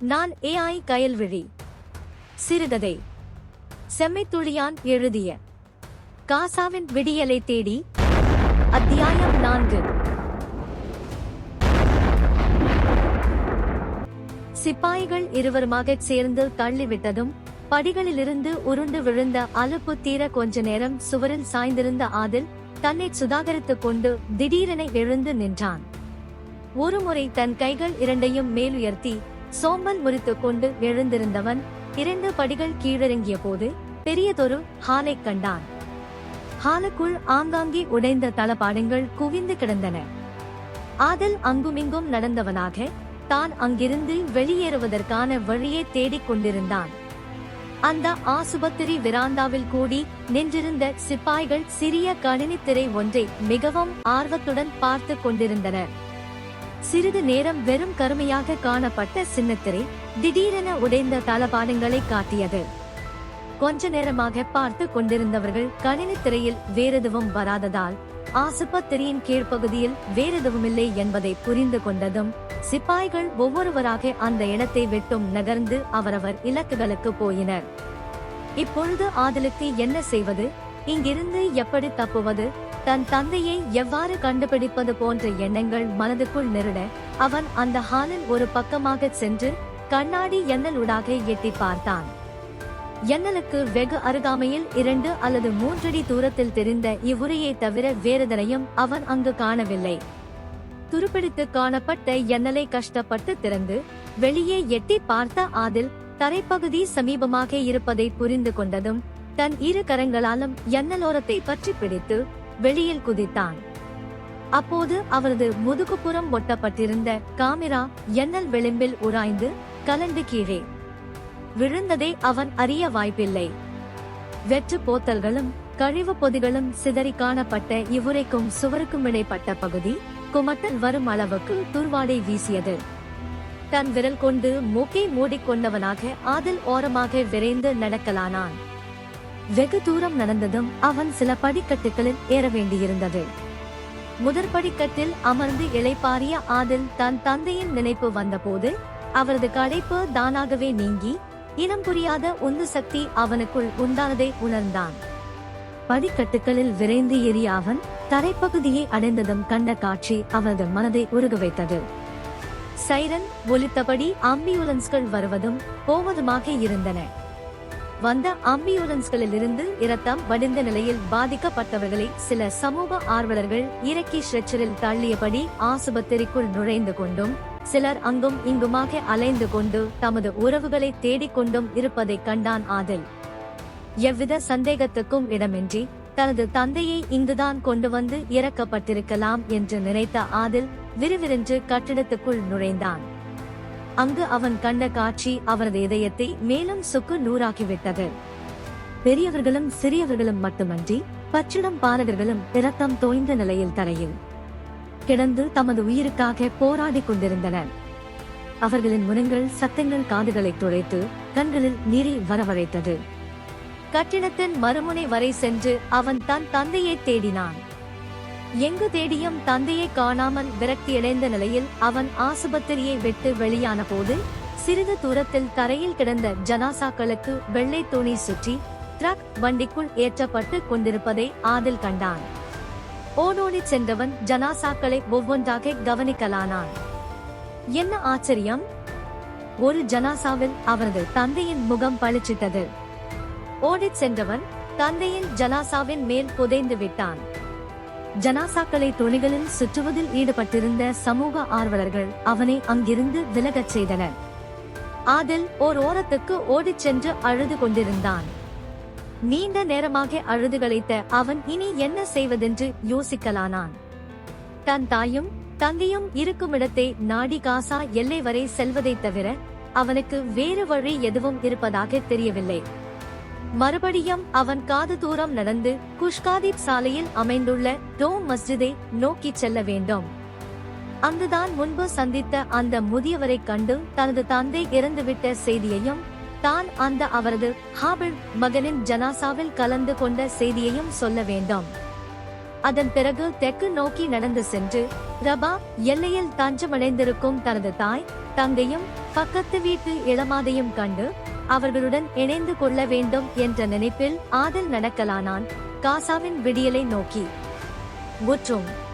நான் ஏஐ கயல்விழி. சிறுகதை. செம்மைத்துளியான் எழுதிய. காசாவின் விடியலை தேடி. அத்தியாயம் நான்கு. சிப்பாய்கள் இருவருமாகச் சேர்ந்து தள்ளிவிட்டதும் படிகளிலிருந்து உருண்டு விழுந்த அலுப்பு தீர கொஞ்ச நேரம் சுவரில் சாய்ந்திருந்த ஆதில் தன்னை சுதாகரித்துக் கொண்டு திடீரென எழுந்து நின்றான். ஒருமுறை தன் கைகள் இரண்டையும் மேலுயர்த்தி சோம்பல் முறித்துக் கொண்டு எழுந்திருந்தவன் இரண்டு படிகள் கீழிறங்கிய போது பெரியதொரு ஹாலைக் கண்டான். ஹாலுக்குள் ஆங்காங்கே உடைந்த தளபாடங்கள் குவிந்து கிடந்தன. ஆதல் அங்குமிங்கும் நடந்தவனாக தான் அங்கிருந்து வெளியேறுவதற்கான வழியை தேடிக் கொண்டிருந்தான். அந்த ஆசுபத்திரி விராந்தாவில் கூடி நின்றிருந்த சிப்பாய்கள் சிறிய கணினித் திரை ஒன்றை மிகவும் ஆர்வத்துடன் பார்த்து கொண்டிருந்தனர். சிறிது நேரம் வெறும் கருமையாக காணப்பட்ட சின்னத்திரை திடீரென உடைந்த தளபாடங்களை காட்டியது. கொஞ்ச நேரமாக பார்த்து கொண்டிருந்தவர்கள் கணினி திரையில் வேறெதுவும் வராததால் ஆசுபத்திரியின் கீழ்ப்பகுதியில் வேறெதுவுமில்லை என்பதை புரிந்து கொண்டதும் சிப்பாய்கள் ஒவ்வொருவராக அந்த இடத்தை விட்டும் நகர்ந்து அவரவர் இலக்குகளுக்கு போயினர். இப்பொழுது ஆதலுக்கு என்ன செய்வது? இங்கிருந்து எப்படி தப்புவது? தன் தந்தையை எவ்வாறு கண்டுபிடிப்பது போன்ற எண்ணங்கள் மனதுக்குள் நெருட அவன் அந்த ஹாலில் ஒரு பக்கமாக சென்று கண்ணாடி எண்ணலூடாக எட்டி பார்த்தான். எண்ணலுக்கு வெகு அருகாமையில் இரண்டு அல்லது மூன்றடி தூரத்தில் தெரிந்த இவ்வுரையை தவிர வேறுதனையும் அவன் அங்கு காணவில்லை. துருப்பிடித்து காணப்பட்ட எண்ணலை கஷ்டப்பட்டு திறந்து வெளியே எட்டி பார்த்த ஆதில் தரைப்பகுதி சமீபமாக இருப்பதை புரிந்து கொண்டதும் தன் இரு கரங்களாலும் எண்ணலோரத்தை பற்றி பிடித்து வெளியில் குதித்தான். அப்போது அவரது முதுகுப்புறம் ஒட்டப்பட்டிருந்த காமிரா எண்ணல் விளிம்பில் உராய்ந்து கலந்து கீழே. விழுந்ததை அவன் அறிய வாய்ப்பில்லை. வெற்று போத்தல்களும் கழிவு பொதிகளும் சிதறி காணப்பட்ட இவ்வுரைக்கும் சுவருக்கும் இடைப்பட்ட பகுதி குமட்டல் வரும் அளவுக்கு துர்வாடை வீசியது. தன் விரல் கொண்டு மூக்கை மூடிக்கொண்டவனாக ஆதில் ஓரமாக விரைந்து நடக்கலானான். வெகு தூரம் நடந்ததும் அவன் சில படிக்கட்டுகளில் ஏற வேண்டியிருந்தது. முதற் படிக்கட்டில் அமர்ந்து இளைப்பாரிய ஆதில் தன் தந்தையின் நினைப்பு வந்தபோது அவரது களைப்பு தானாகவே நீங்கி இனம் புரியாத உந்து சக்தி அவனுக்குள் உண்டானதை உணர்ந்தான். படிக்கட்டுகளில் விரைந்து ஏறிய அவன் தரைப்பகுதியை அடைந்ததும் கண்ட காட்சி அவனது மனதை உருக வைத்தது சைரன் ஒலித்தபடி ஆம்பியூலன்ஸ்கள் வருவதும் போவதுமாக இருந்தன. வந்த ஆம்பியூலன்ஸ்களிலிருந்து இரத்தம் வடிந்த நிலையில் பாதிக்கப்பட்டவர்களை சில சமூக ஆர்வலர்கள் இறக்கி ஸ்ட்ரெச்சரில் தள்ளியபடி ஆசுபத்திரிக்குள் நுழைந்து கொண்டும் சிலர் அங்கும் இங்குமாக அலைந்து கொண்டு தமது உறவுகளை தேடிக்கொண்டும் இருப்பதை கண்டான் ஆதில். எவ்வித சந்தேகத்துக்கும் இடமின்றி தனது தந்தையை இங்குதான் கொண்டு வந்து இறக்கப்பட்டிருக்கலாம் என்று நினைத்த ஆதில் விறுவிறென்று கட்டிடத்துக்குள் நுழைந்தான். அங்கு அவன் கண்ட காட்சி அவரது இதயத்தை மேலும் சுக்கு நூறாக்கிவிட்டது. பெரியவர்களும் சிறியவர்களும் மட்டுமன்றி பச்சிடம் பாலகர்களும் இரத்தம் தோய்ந்த நிலையில் தரையில் கிடந்து தமது உயிருக்காக போராடிக் கொண்டிருந்தனர். அவர்களின் முனங்கள் சத்தங்கள் காதுகளை துளைத்து கண்களில் நீரை வரவழைத்தது. கட்டிடத்தின் மறுமுனை வரை சென்று அவன் தன் தந்தையை தேடினான். எங்கு தேடியும் தந்தையை காணாமல் விரக்தியடைந்த நிலையில் அவன் ஆசுபத்திரியை விட்டு வெளியான போது சிறிது தூரத்தில் தரையில் கிடந்த ஜனாசாக்களுக்கு வெள்ளை துணி சுற்றி ட்ரக் வண்டிக்குள் ஏற்றப்பட்டு கொண்டிருப்பதை ஆதில் கண்டான். ஓடோடி சென்றவன் ஜனாசாக்களை ஒவ்வொன்றாக கவனிக்கலானான். என்ன ஆச்சரியம்? ஒரு ஜனாசாவில் அவரது தந்தையின் முகம் பளிச்சிட்டது. ஓடிச் சென்றவன் தந்தையின் ஜனாசாவின் மேல் புதைந்து விட்டான். ஜனாசாக்களை துணிகளில் சுற்றுவதில் ஈடுபட்டிருந்த சமூக ஆர்வலர்கள் அவனை அங்கிருந்து விலகச் செய்தனர். ஆதில் ஓர் ஓரத்துக்கு ஓடிச் சென்று அழுது கொண்டிருந்தான். நீண்ட நேரமாக அழுது களைத்த அவன் இனி என்ன செய்வதென்று யோசிக்கலானான். தன் தாயும் தந்தையும் இருக்குமிடத்தை நாடி காசா எல்லை வரை செல்வதைத் தவிர அவனுக்கு வேறு வழி எதுவும் இருப்பதாக தெரியவில்லை. மறுபடியும் அவன் காது தூரம் நடந்து குஷ்காதீப் சாலையில் அமைந்துள்ள டோம் மஸ்ஜிதை நோக்கிச் செல்ல வேண்டும். அங்குதான் முன்பு சந்தித்த அந்த முதியவரை கண்டு தனது தந்தை இறந்துவிட்ட செய்தியையும் தான் அந்த அவரது ஹாபிள் மகனின் ஜனாசாவில் கலந்து கொண்ட செய்தியையும் சொல்ல வேண்டும். அதன் பிறகு தெற்கு நோக்கி நடந்து சென்று ரபா எல்லையில் தஞ்சமடைந்திருக்கும் தனது தாய் தங்கையும் பக்கத்து வீட்டு இளமாதையும் கண்டு அவர்களுடன் இணைந்து கொள்ள வேண்டும் என்ற நினைப்பில் ஆதல் நடக்கலானான். காசாவின் விடியலை நோக்கி முற்றும்.